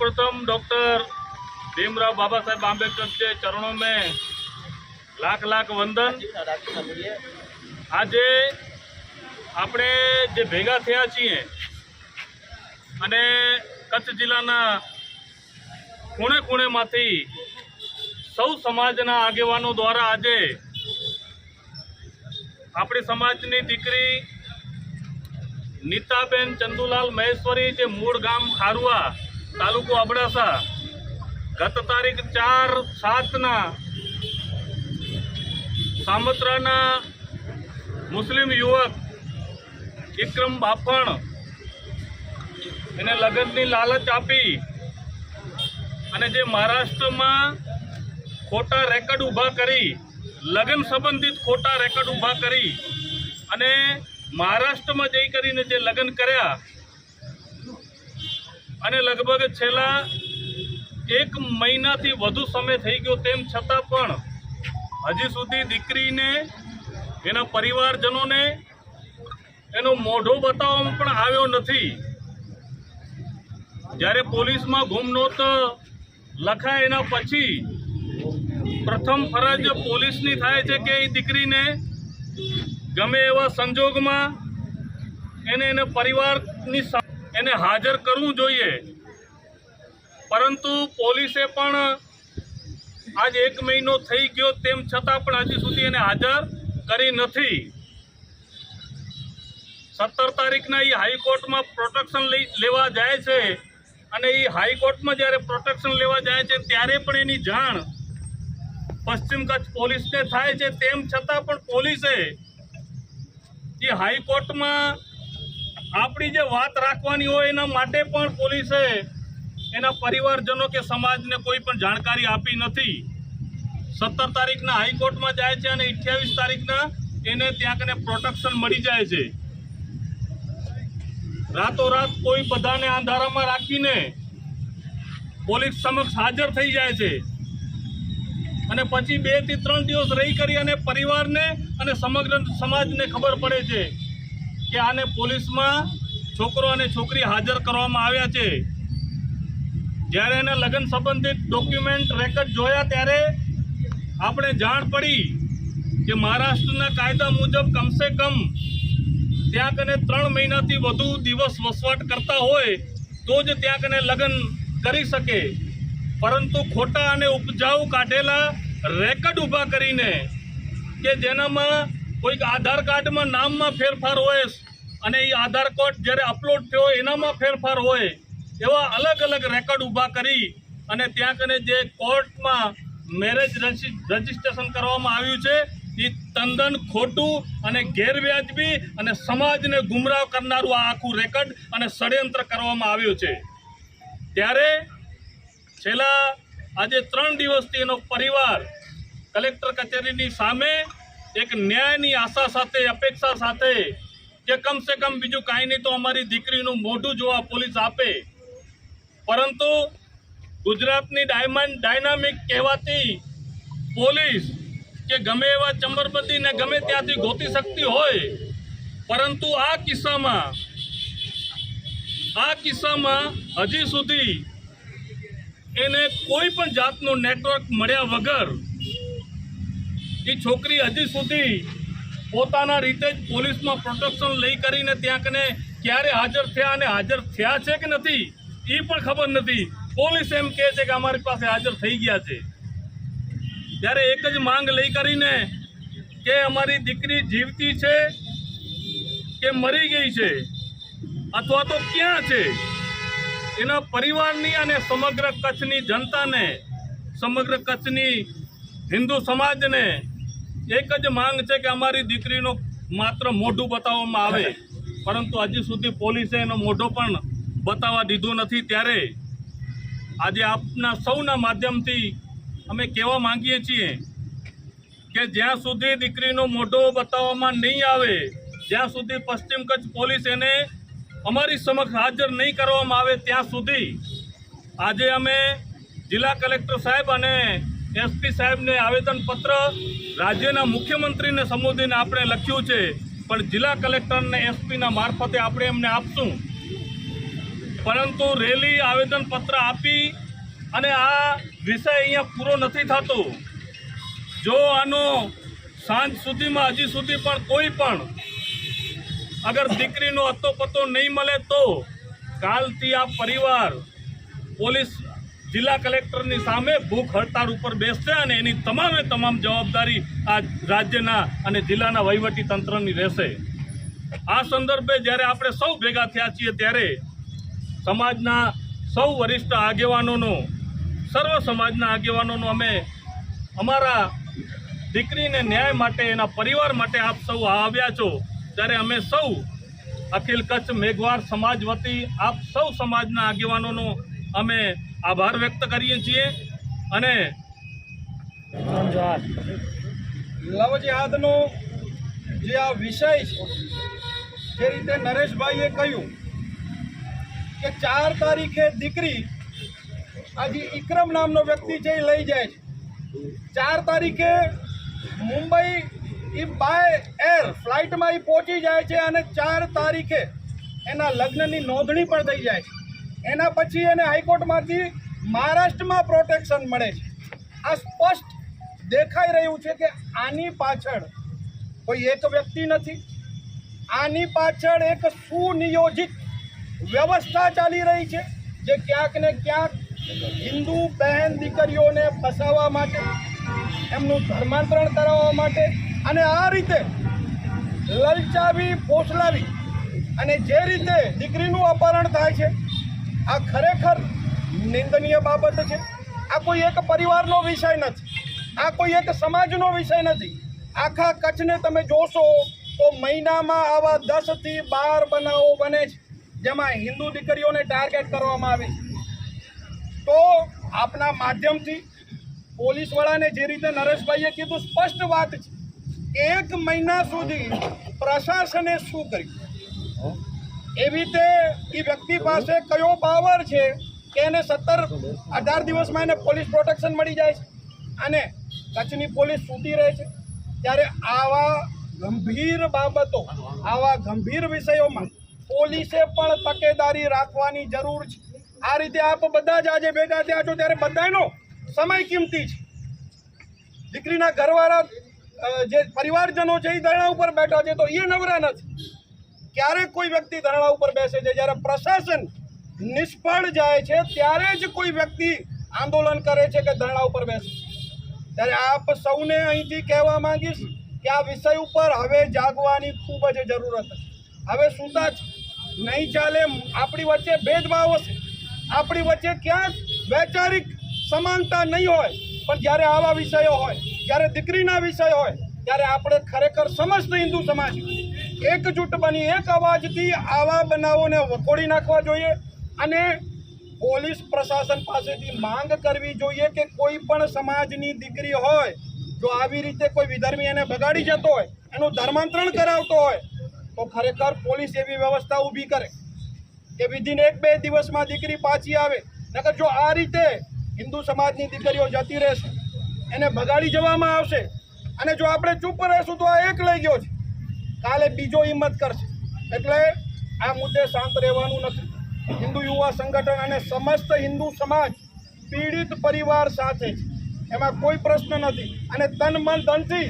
सर्वप्रथम डॉक्टर भीमराव बाबा साहेब आम्बेडकर के चरणों में લાખ લાખ વંદન આજે આપણે જે ભેગા થયા છીએ અને કચ્છ જિલ્લાના ખૂણે ખૂણેમાંથી સૌ સમાજના આગેવાનો દ્વારા આજે આપણી સમાજની દીકરી નીતાબેન ચંદુલાલ મહેશ્વરી જે મૂળ ગામ ખારુઆ તાલુકો અબડાસા. ગત તારીખ ચાર સાતના સામત્રાના મુસ્લિમ યુવક વિક્રમ બાફણ એને લગ્નની લાલચ આપી અને જે મહારાષ્ટ્રમાં ખોટા રેકર્ડ ઊભા કરી, લગ્ન સંબંધિત ખોટા રેકર્ડ ઊભા કરી અને મહારાષ્ટ્રમાં જઈ કરીને જે લગ્ન કર્યા અને લગભગ છેલ્લા એક મહિનાથી વધુ સમય થઈ ગયો તેમ છતાં પણ હજી સુધી દીકરીને, એના પરિવારજનોને એનો મોઢો બતાવવામાં પણ આવ્યો નથી. જ્યારે પોલીસમાં ગુમનોત લખાય એના પછી પ્રથમ ફરજ પોલીસની થાય છે કે એ દીકરીને ગમે એવા સંજોગમાં એને એને પરિવારની એને હાજર કરવું જોઈએ. પરંતુ પોલીસે પણ આજ એક મહિનો થઈ ગયો તેમ છતાં પણ હજી સુધી એને હાજર કરી નથી. સત્તર તારીખના એ હાઈકોર્ટમાં પ્રોટેક્શન લેવા જાય છે અને એ હાઈકોર્ટમાં જ્યારે પ્રોટેક્શન લેવા જાય છે ત્યારે પણ એની જાણ પશ્ચિમ કચ્છ પોલીસને થાય છે તેમ છતાં પણ પોલીસે એ હાઈકોર્ટમાં આપણી જે વાત રાખવાની હોય એના માટે પણ પોલીસે એના પરિવારજનો કે સમાજને કોઈ પણ જાણકારી આપી નથી. સત્તર તારીખના હાઈકોર્ટમાં જાય છે અને અઠ્યાવીસ તારીખના એને ત્યાં કને પ્રોટેક્શન મળી જાય છે. રાતોરાત કોઈ બધાને અંધારામાં રાખીને પોલીસ સમક્ષ હાજર થઈ જાય છે. અને પછી બેથી ત્રણ દિવસ રહી કરી અને પરિવારને અને સમગ્ર સમાજને ખબર પડે છે. કે આને પોલીસમાં છોકરો અને છોકરી હાજર કરવામાં આવ્યા છે. જ્યારે એને લગ્ન સંબંધિત ડોક્યુમેન્ટ રેકર્ડ જોયા ત્યારે આપણે જાણ પડી કે મહારાષ્ટ્રના કાયદા મુજબ કમસે કમ ત્યાં કને ત્રણ મહિનાથી વધુ દિવસ વસવાટ કરતા હોય તો જ ત્યાં કને લગ્ન કરી શકે. પરંતુ ખોટા અને ઉપજાઉ કાઢેલા રેકર્ડ ઊભા કરીને કે જેનામાં કોઈક આધાર કાર્ડમાં નામમાં ફેરફાર હોય અને એ આધાર કાર્ડ જ્યારે અપલોડ થયો એનામાં ફેરફાર હોય, એવા અલગ અલગ રેકોર્ડ ઊભા કરી અને ત્યાં કને જે કોર્ટમાં મેરેજ રજિસ્ટ્રેશન કરવામાં આવ્યું છે એ તદ્દન ખોટું અને ગેરવ્યાજબી અને સમાજને ગુમરાહ કરનારું આ આખું રેકર્ડ અને ષડયંત્ર કરવામાં આવ્યું છે. ત્યારે છેલ્લા આજે ત્રણ દિવસથી એનો પરિવાર કલેક્ટર કચેરીની સામે એક ન્યાયની આશા સાથે, અપેક્ષા સાથે કે કમસે કમ બીજું કાંઈ નહીં તો અમારી દીકરીનું મોઢું જોવા પોલીસ આપે. પરંતુ ગુજરાતની ડાયમંડ ડાયનામિક કહેવાતી પોલીસ કે ગમે એવા ચંબરપતિને ગમે ત્યાંથી ગોતી શકતી હોય, પરંતુ આ કિસ્સામાં આ કિસ્સામાં હજી સુધી એને કોઈ પણ જાતનું નેટવર્ક મળ્યા વગર એ છોકરી હજી સુધી પોતાના રીતે જ પોલીસમાં પ્રોટેક્શન લઈ કરીને ત્યાં કને ક્યારે હાજર થયા અને હાજર થયા છે કે નથી એ પણ ખબર નથી. પોલીસ એમ કહે છે કે અમારી પાસે હાજર થઈ ગયા છે. ત્યારે એક જ માંગ લઈ કરીને કે અમારી દીકરી જીવતી છે કે મરી ગઈ છે, અથવા તો ક્યાં છે? એના પરિવારની અને સમગ્ર કચ્છની જનતાને, સમગ્ર કચ્છની હિન્દુ સમાજને એક જ માંગ છે કે અમારી દીકરીનો માત્ર મોઢું બતાવવામાં આવે. પરંતુ હજી સુધી પોલીસે એનો મોઢો પણ બતાવવા દીધો નથી. ત્યારે આજે આપના સૌના માધ્યમથી અમે કહેવા માંગીએ છીએ કે જ્યાં સુધી દીકરીનો મોઢો બતાવવામાં નહીં આવે, જ્યાં સુધી પશ્ચિમ કચ્છ પોલીસ એને અમારી સમક્ષ હાજર નહીં કરવામાં આવે, ત્યાં સુધી આજે અમે જિલ્લા કલેક્ટર સાહેબ અને એસપી સાહેબને આવેદનપત્ર રાજ્યના મુખ્યમંત્રીને સંબોધીને આપણે લખ્યું છે. પણ જિલ્લા કલેક્ટરને એસપીના મારફતે આપણે એમને આપશું. પરંતુ રેલી આવેદનપત્ર આપી અને આ વિષય અહીંયા પૂરો નથી થતો. જો આનો સાંજ સુધીમાં, હજી સુધી પણ કોઈ પણ અગર દીકરીનો અતો પત્તો નહીં મળે તો કાલથી આ પરિવાર પોલીસ જિલ્લા કલેક્ટરની સામે ભૂખ હડતાળ ઉપર બેસશે અને એની તમામે તમામ જવાબદારી આ રાજ્યના અને જિલ્લાના વહીવટી તંત્રની રહેશે. આ સંદર્ભે જ્યારે આપણે સૌ ભેગા થયા છીએ ત્યારે સમાજના સૌ વરિષ્ઠ આગેવાનોનો, સર્વ સમાજના આગેવાનોનો અમે અમારા દીકરીને ન્યાય માટે, એના પરિવાર માટે આપ સૌ આવ્યા છો. ત્યારે અમે સૌ અખિલ કચ્છ મેઘવાર સમાજ વતી આપ સૌ સમાજના આગેવાનોનો અમે આભાર વ્યક્ત કરીએ છીએ અને લવ જિહાદનો જે આ વિષય છે જે રીતે નરેશભાઈએ કહ્યું કે ચાર તારીખે દીકરી આજે ઇક્રમ નામનો વ્યક્તિ છે એ લઈ જાય છે. ચાર તારીખે મુંબઈ એ બાય એર ફ્લાઇટમાં એ પહોંચી જાય છે અને ચાર તારીખે એના લગ્નની નોંધણી પણ થઈ જાય છે. એના પછી એને હાઈકોર્ટમાંથી મહારાષ્ટ્રમાં પ્રોટેક્શન મળે છે. આ સ્પષ્ટ દેખાઈ રહ્યું છે કે આની પાછળ કોઈ એક વ્યક્તિ નથી. આની પાછળ એક સુનિયોજિત વ્યવસ્થા ચાલી રહી છે જે ક્યાંક ને ક્યાંક હિન્દુ બહેન દીકરીઓને ફસાવવા માટે, એમનું ધર્માંતરણ કરાવવા માટે અને આ રીતે લલચાવી, ફોસલાવી અને જે રીતે દીકરીનું અપહરણ થાય છે આ ખરેખર નિંદનીય બાબત છે. આ કોઈ એક પરિવારનો વિષય નથી. આ કોઈ એક સમાજનો વિષય નથી. આખા કચ્છને તમે જોશો તો મહિનામાં આવા દસથી બાર બનાવો બને છે. જેમાં હિન્દુ દીકરીઓને ટાર્ગેટ કરવામાં આવે છે. તો આપના માધ્યમથી પોલીસવાળાને જે રીતે નરેશભાઈએ કીધું સ્પષ્ટ વાત છે. એક મહિના સુધી પ્રશાસને શું કર્યું? એવી રીતે એ વ્યક્તિ પાસે કયો પાવર છે કે એને સત્તર અઢાર દિવસમાં એને પોલીસ પ્રોટેક્શન મળી જાય છે? અને કચ્છની પોલીસ છૂટી રહે છે? ત્યારે આવા ગંભીર બાબતો, આવા ગંભીર વિષયોમાં પોલીસે પણ તકેદારી રાખવાની જરૂર છે. આ રીતે આપ બધા જ આજે ભેગા થયા છો ત્યારે બધાનો સમય કિંમતી છે. દીકરીના ઘરવાળા જે પરિવારજનો છે એ ધરણા ઉપર બેઠા છે તો એ નવરા નથી. ક્યારેક કોઈ વ્યક્તિ ધરણા ઉપર બેસે છે? જ્યારે પ્રશાસન નિષ્ફળ જાય છે, ત્યારે જ કોઈ વ્યક્તિ આંદોલન કરે છે કે ધરણા ઉપર બેસે ત્યારે આપ સૌને અહીંથી કહેવા માંગીશ કે આ વિષય ઉપર હવે જાગવાની ખૂબ જ જરૂરત છે. હવે સુતા જ નહીં ચાલે, આપણી વચ્ચે ભેદભાવ હશે આપણી વચ્ચે ક્યાંક વૈચારિક સમાનતા નહીં હોય, પણ જ્યારે આવા વિષયો હોય, જ્યારે દીકરીના વિષય હોય, ત્યારે આપણે ખરેખર સમસ્ત હિન્દુ સમાજ એકજૂટ બની, એક અવાજથી આવા બનાવોને વખોડી નાખવા જોઈએ અને પોલીસ પ્રશાસન પાસેથી માંગ કરવી જોઈએ કે કોઈ પણ સમાજની દીકરી હોય, જો આવી રીતે કોઈ વિધર્મી એને બગાડી જતો હોય, એનું ધર્માંતરણ કરાવતો હોય, તો ખરેખર પોલીસ એવી વ્યવસ્થા ઊભી કરે કે વિધિન એક બે દિવસમાં દીકરી પાછી આવે. નકર જો આ રીતે હિન્દુ સમાજની દીકરીઓ જતી રહેશે, એને બગાડી જવામાં આવશે, અને જો આપણે ચૂપ રહેશું તો આ એક લઈ ગયો છે. કાલે બીજો હિંમત કરશે. એટલે આ મુદ્દે શાંત રહેવાનું નથી. હિન્દુ યુવા સંગઠન અને સમસ્ત હિન્દુ સમાજ પીડિત પરિવાર સાથે છે. એમાં કોઈ પ્રશ્ન નથી. અને તન મન ધનથી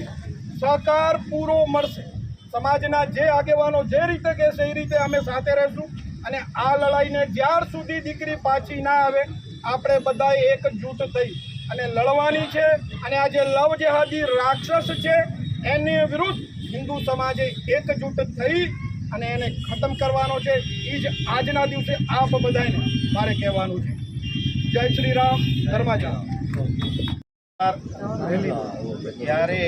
સહકાર પૂરો મળશે. સમાજના જે આગેવાનો જે રીતે કહેશે એ રીતે અમે સાથે રહેશું. અને આ લડાઈને જ્યાર સુધી દીકરી પાછી ના આવે, આપણે બધા એકજૂથ થઈ અને લડવાની છે. અને આ જે લવ જેહાદી રાક્ષસ છે, એની વિરુદ્ધ હિન્દુ સમાજે એકજૂટ થઈ અને એને ખતમ કરવાનો છે એ જ આજના દિવસે આપ બધાને મારે કહેવાનું છે. જય શ્રી રામ ધર્માજા ત્યારે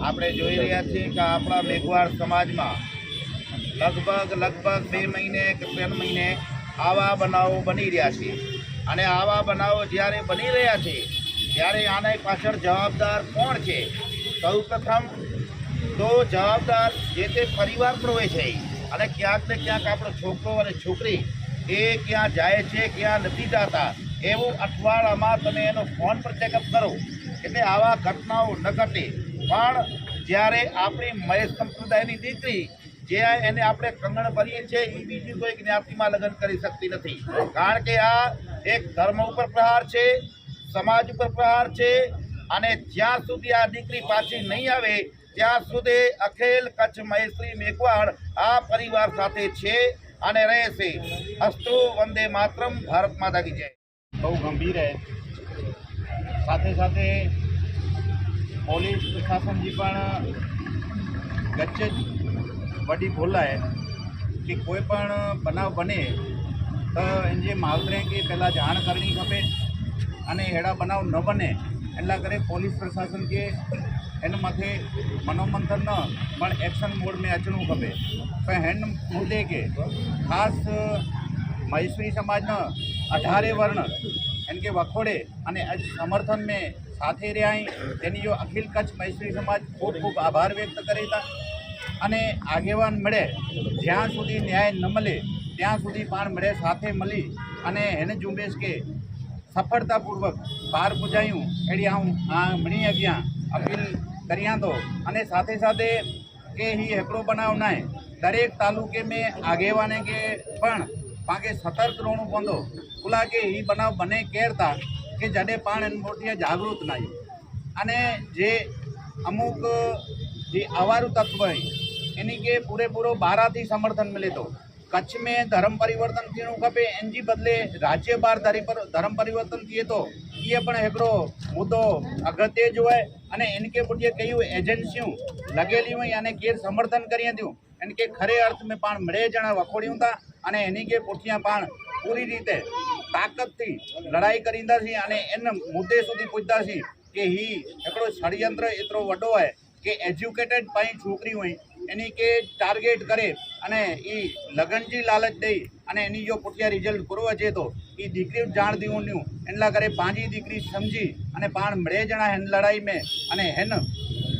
આપણે જોઈ રહ્યા છીએ કે આપણા મેઘવાળ સમાજમાં લગભગ લગભગ બે મહિને કે ત્રણ મહિને આવા બનાવો બની રહ્યા છે. અને આવા બનાવો જ્યારે બની રહ્યા છે, ત્યારે આના પાછળ જવાબદાર કોણ છે? સૌ પ્રથમ તો જવાબદાર જે તે પરિવાર પણ હોય છે અને ક્યાંક ને ક્યાંક આપણો છોકરો અને છોકરી એ ક્યાં જાય છે, ક્યાં નથી જતા, એવું અઠવાડિયામાં તમે એનો ફોન પર ચેકઅપ કરો એટલે આવા ઘટનાઓ ન ઘટે. પણ જ્યારે આપણી મહેશ સંપ્રદાયની દીકરી જે એને આપણે કંગણ ભરીએ છીએ એ બીજી કોઈ જ્ઞાતિમાં લગ્ન કરી શકતી નથી. કારણ કે આ એક ધર્મ ઉપર પ્રહાર છે, સમાજ ઉપર પ્રહાર છે, અને જ્યાં સુધી આ દીકરી પાછી નહીં આવે ત્યાં સુધી અખિલ કચ્છ મહેશ્રી મેઘવાડ આ પરિવાર સાથે છે અને રહેશે, અસ્તુ વંદે માતરમ, ભારત માતા કી જય. બહુ ગંભીર હે. સાથે સાથે પોલીસ પ્રશાસનજી પણ ગચ્ચે જ વડી બોલાય કે કોઈ પણ બનાવ બને તો જે માવતરે કે પહેલાં જાણ કરવી ખપે અને હેડા બનાવ ન બને. એટલા કરે પોલીસ પ્રશાસન કે એના માથે મનોમંથન ન, પણ એક્શન મોડ મેં અચણવું ખપે. પણ હેન મુદ્દે કે ખાસ મહેશ્વરી સમાજના અઢારે વર્ણ, એમ કે વખોડે અને સમર્થન મેં સાથે રહ્યા તેની જો અખિલ કચ્છ મહેશ્વરી સમાજ ખૂબ ખૂબ આભાર વ્યક્ત કરી અને આગેવાન મળે, જ્યાં સુધી ન્યાય ન મળે, ત્યાં સુધી પણ મળે, સાથે મળી અને એને ઝુંબેશ કે સફળતાપૂર્વક બહાર પૂજાયું. એડી હું આ મણી અગિયાં અપીલ કર્યા તો. અને સાથે સાથે કે હી હેકડો બનાવ નાય. દરેક તાલુકે મેં આગેવાને કે પણ પાકે સતર્ક રહેણું પંદો ખુલા કે હી બનાવ બને કેરતા કે જડે પાણ એનમોટીએ જાગૃત નાય. અને જે અમુક જે અવારું તત્વ હોય એની કે પૂરેપૂરો બારાથી સમર્થન મળે તો. कच्छ में धर्म परिवर्तन थियणु खपे इन जी बदिले राज्य ॿार धर्म परिवर्तन थिए थो इहे पण हिकिड़ो मुदो अॻिते जो आहे अने इनखे पुठिए कयूं एजेंसियूं लॻियल आहिनि याने केरु समर्थन करे थियूं इनखे खरे अर्थ में पाण मिड़े ॼणा वखोड़ियूं था अने इन खे पुठियां पाण पूरी रीते थी लड़ाई करींदासीं अने इन मुदे सुधी पुॼंदासीं की हीउ हिकिड़ो षडयंत्र एतिरो वॾो आहे કે એજ્યુકેટેડ પાણી છોકરી હોય, એની કે ટાર્ગેટ કરે અને એ લગનજી લાલચ દઈ અને એની જો પૂઠિયા રિઝલ્ટ કરવા છે તો એ દીકરી જાણ દીવું એટલા કરે પાંજી દીકરી સમજી અને પાણ મળે જણા હેન લડાઈ મેં અને હેન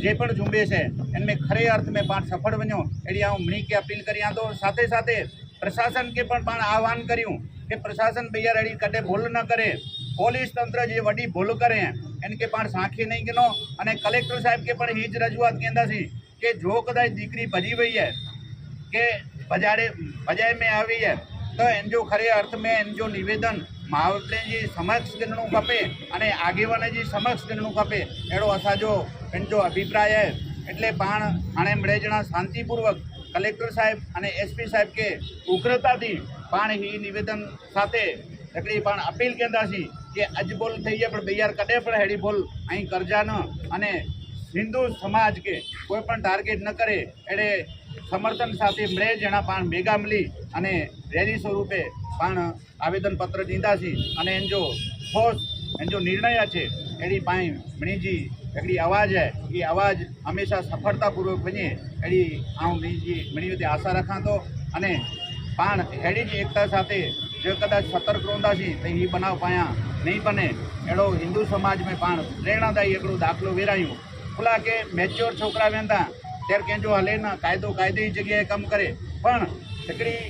જે પણ ઝુંબેશ છે, એને મેં ખરે અર્થ મેં પાણ સફળ બન્યો. એડી હું મણી કે અપીલ કરી. તો સાથે સાથે પ્રશાસન કે પણ પણ આહવાન કર્યું કે પ્રશાસન ભૈયા રેડી કટે ભૂલ ન કરે. પોલીસ તંત્ર જે વડી ભૂલ કરે એનકે પણ સાંખી નહીં ગનો અને કલેક્ટર સાહેબ કે પણ એ જ રજૂઆત કહેતા છે કે જો કદાચ દીકરી ભજી વહી હે, કે બજારે બજાય મેં આવી હે, તો એન જો ખરે અર્થ મેં એન જો નિવેદન મહાવતલેજી સમક્ષ ગણનું કપે અને આગેવાનજી સમક્ષ ગણનું કપે એડો અસાજો એનો અભિપ્રાય એટલે પણ આણે મળે જણા શાંતિપૂર્વક કલેક્ટર સાહેબ અને એસપી સાહેબ કે ઉગ્રતાથી પણ એ નિવેદન સાથે તકડી પણ અપીલ કેન્દ્ર છે કે અજબોલ થઈ જાય પણ બૈયાર કદે પણ હેડી બોલ. અહીં કરજા ન અને હિન્દુ સમાજ કે કોઈ પણ ટાર્ગેટ ન કરે એડે સમર્થન સાથે બે જણા પણ ભેગા મળી અને રેલી સ્વરૂપે પણ આવેદનપત્ર દીધાસી અને એન જો ફોર્સ એન જો નિર્ણય છે એડી પાઈ મણીજી એકડી અવાજ હે એ અવાજ હંમેશા સફળતાપૂર્વક બને. એડી આઉં મણીજી મણી આશા રખાં તો અને પણ હેડી જ એકતા સાથે જે કદાચ સતર્ક રોંદાશી તો એ બનાવ પાયા. નહીં બને, એડો હિન્દુ સમાજમાં પણ પ્રેરણાદાયી એકડો દાખલો વેરાયું. ખુલા કે મેચ્યોર છોકરા વેંદા ત્યારે કેજો હલે ના, કાયદો કાયદે જગ્યાએ કામ કરે. પણ હિકડી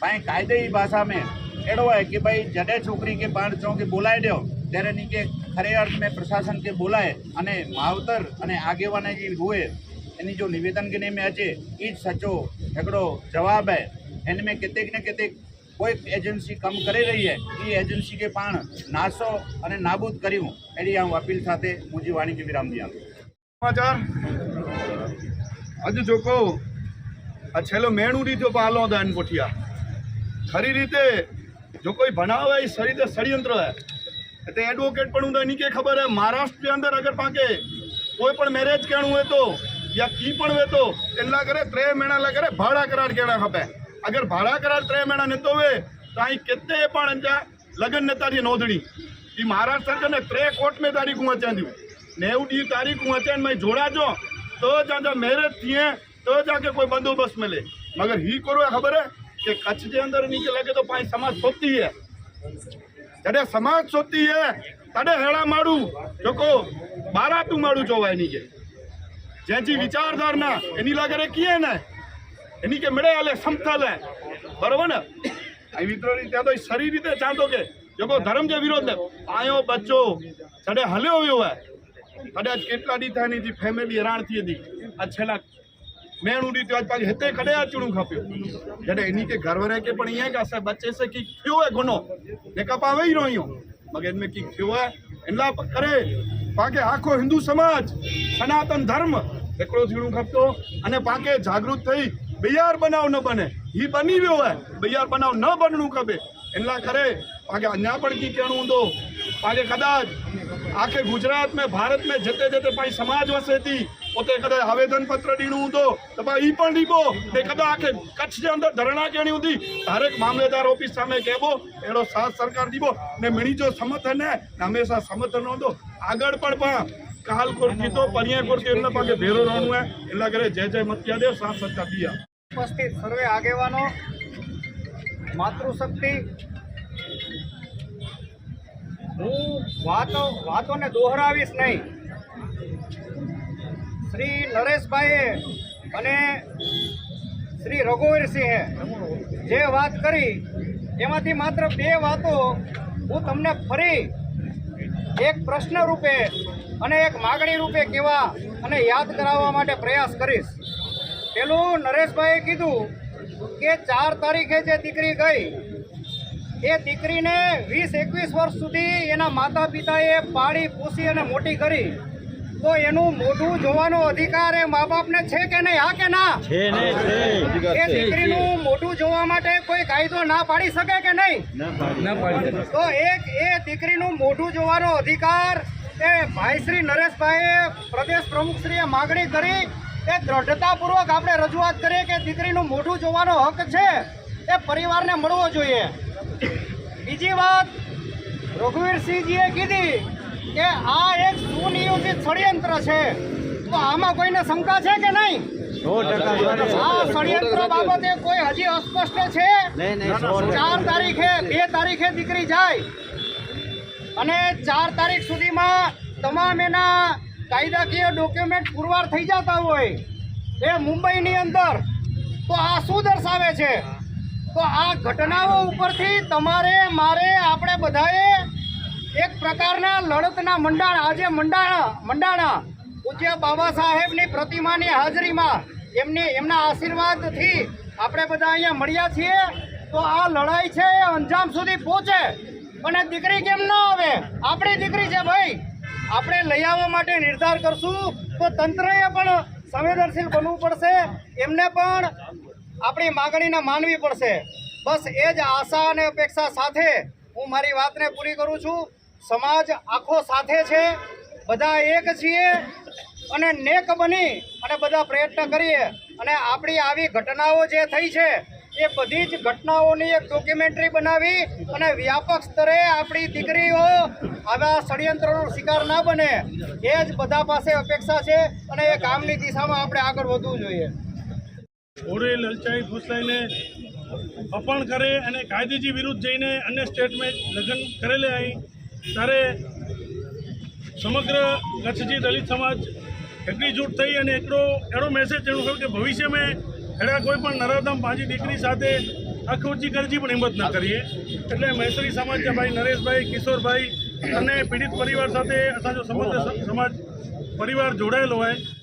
ભાઈ કાયદે ભાષામાં એડો હોય કે ભાઈ જડે છોકરી કે પાંચ ચોકે બોલાવી દો ત્યારે ની કે ખરે અર્થમાં પ્રશાસન કે બોલાય અને માવતર અને આગેવાને જે હોય એની જો નિવેદન કે નહીં મેં અચે એ જ સચો ઝઘડો જવાબ હે. એને મેં કેટલીક ને કેટલીક કોઈ એજન્સી કામ કરી રહી છે, એ એજન્સી કે પણ નાસો અને નાબૂદ કર્યું. એની આ અપીલ સાથે હું જી વાણિજ્ય વિરામજી આપું સમાચાર? હજુ જોકો આ છેલ્લો મેણું રીતો પાલો દાન પોઠિયા ખરી રીતે જો કોઈ ભણાવે એ સરી ષડયંત્ર હે. એટલે એડવોકેટ પણ હું એની કે ખબર હે મહારાષ્ટ્ર કે અંદર અગર પાકે કોઈ પણ મેરેજ કેણું હોય તો, યા કી પણ હોય તો એટલા કરે ત્રે મહિના કરે ભાડા કરાર કેણા ખપે. અગર ભાડા કરાર ત્રણ મહિના નેતો હોય, તો અહીં કેટલે પણ અંજા લગ્ન નેતાની નોંધણી. એ મહારાષ્ટ્ર સરકારને ત્રે કોર્ટને તારીખ હું અચાન દઉં નેવું ડી તારીખ હું અચાન મેં જોડાજો, તો જ આજા મેરેજ થઈએ તો જ આગે કોઈ બંદોબસ્ત મળે. મગર હી કરો ખબર હે? કે કચ્છ જે અંદર નીચે લાગે તો પાંચ સમાજ સોતી હે. જ્યારે સમાજ સોતી હે તડે હેળા માડું. જોકો, બારાતું માડું જોવાય નીચે. જેજી વિચારધારના એની લાગે રે કીએ ને? എനിക്ക് ಮಿಳೆಯಲ್ಲೇ ಸಂಸ್ಥಾಲೆ બરોબર ને? આ મિત્રોની ત્યાં તો સારી રીતે ચાંદો કે, જોકો ધર્મ જે વિરોધ ને પાયો બચ્ચો છડે હલ્યો હોયો. હોય કદાચ કેટલા દી થાયની ફેમિલી હેરાન થઈ હતી. આ છેલ્લા મેણું દી આજ પાછી હેતે કડે આ ચૂણું ખાપ્યો. એટલે એની કે ઘર વરે કે પણ અહીંયા કે સાહેબ બચ્ચે સે કી ક્યો હે ગુનો ને કપાવે ઈ રહ્યો મગજ મે કી ક્યો હે એટલા કરે. પાકે આખો હિન્દુ સમાજ, સનાતન ધર્મ એકડો ઝીણું ખપતો અને પાકે જાગૃત થઈ બિયાર બનાવ ન બને. એ બની ગયો હોય. બિયાર બનાવ ન બનવું કબે એટલા ખરે આગે અહીંયા પણ કી કહેણું તો, આજે કદાચ આખે ગુજરાત મેં ભારત મેં જતે જતે પાછી સમાજ વસેતી પોતે કદાચ આવેદન પત્ર દીણું તો તમારે એ પણ દીપો ને કદાચ આખે કચ્છ જે અંદર ધરણા કેણી હતી દરેક મામલેદાર ઓફિસ સામે કહેવો એનો સાથ સરકાર દીપો ને મણી જો સમર્થન ને હંમેશા સમર્થન હતો આગળ પણ પણ કાલ કોર કીધો પરિયા કોર કે એમના પાસે ભેરો રહેવાનું હે. એટલા કરે જય જય મત્યાદેવ સાથ સરકાર દિયા ઉપસ્થિત સર્વે આગેવાનો, માતૃશક્તિ. હું વાતો, વાતોને દોહરાવીશ નહીં. શ્રી નરેશભાઈએ અને શ્રી રઘુવીરસિંહે જે વાત કરી, એમાંથી માત્ર બે વાતો હું તમને ફરી એક પ્રશ્ન રૂપે અને એક માગણી રૂપે કહેવા અને યાદ કરાવવા માટે પ્રયાસ કરીશ. પેલું નરેશભાઈએ કીધું કે ચાર તારીખે જે દીકરી ગઈ એ દીકરીને વીસ એકવીસ વર્ષ સુધી એના માતા પિતાએ પાળી પોસી અને મોટી કરી. તો એનું મોઢું જોવાનો અધિકાર એ મા બાપને છે કે નહીં? હા કે ના? એ દીકરીનું મોઢું જોવા માટે કોઈ કાયદો ના પાડી શકે કે નહીં? તો એક એ દીકરીનું મોઢું જોવાનો અધિકાર એ ભાઈ શ્રી નરેશભાઈએ પ્રદેશ પ્રમુખશ્રીએ માગણી કરી એ દ્રઢતાપૂર્વક આપણે રજૂઆત કરીએ કે દીકરીનું મોઢું જોવાનો હક છે એ પરિવારને મળવો જોઈએ. બીજી વાત રઘુવીરસિંહજીએ કીધી કે આ એક સુનિયોજિત ષડયંત્ર છે. તો આમાં કોઈને શંકા છે કે નહીં? આ ષડયંત્ર બાબતે કોઈ હજી અસ્પષ્ટ છે? ચાર તારીખે બે તારીખે દીકરી જાય. અને ચાર તારીખ સુધીમાં તમામ એના કાયદાકીય ડોક્યુમેન્ટ પુરવાર થઈ જતા હોય એ મુંબઈની અંદર, તો આ શું દર્શાવે છે? તો આ ઘટનાઓ ઉપરથી તમારે, મારે, આપણે બધાએ એક પ્રકારના લડતના મંડાણ, આજે મંડાણા મંડાણા પૂજ્ય બાબા સાહેબની પ્રતિમાની હાજરીમાં એમની, એમના આશીર્વાદથી આપણે બધા અહીંયા મળ્યા છીએ. તો આ લડાઈ છે એ અંજામ સુધી પહોંચે. અને દીકરી કેમ ન આવે? આપણી દીકરી છે ભાઈ. આપણે લઈ આવવા માટે નિર્ધાર કરશું. તો તંત્રએ પણ સંવેદનશીલ બનવું પડશે. એમને પણ આપણી માગણીને માનવી પડશે. બસ એ જ આશા અને અપેક્ષા સાથે હું મારી વાતને પૂરી કરું છું. સમાજ આખો સાથે છે. બધા એક છીએ અને નેક બની અને બધા પ્રયત્ન કરીએ. અને આપણી આવી ઘટનાઓ જે થઈ છે એ બધી જ ઘટનાઓની એક ડોક્યુમેન્ટરી બનાવી અને વ્યાપક સ્તરે આપણી દીકરીઓ આવા ષડયંત્રોનો શિકાર ના બને. એ જ બધા પાસે અપેક્ષા છે અને એ કામની દિશામાં આપણે આગળ વધવું જોઈએ. ઘોડે લલચાઈ, ફૂસલાઈને અપણ કરે અને કાયદેજી વિરુદ્ધ જઈને અન્ય સ્ટેટમાં લગ્ન કરેલે અહીં, ત્યારે સમગ્ર કચ્છજી દલિત સમાજ એકઠીજૂટ થઈ અને એકડો એનો મેસેજ એવું કહ્યું કે ભવિષ્યમાં એડા કોઈ પણ નરોત્તમ પાંજી દીકરી સાથે આખુચી કરજી પણ હિંમત ન કરીએ. એટલે મૈત્રી સમાજના ભાઈ નરેશભાઈ, કિશોરભાઈ અને પીડિત પરિવાર સાથે અસાંજો સમગ્ર સમાજ, પરિવાર જોડાયેલો હોય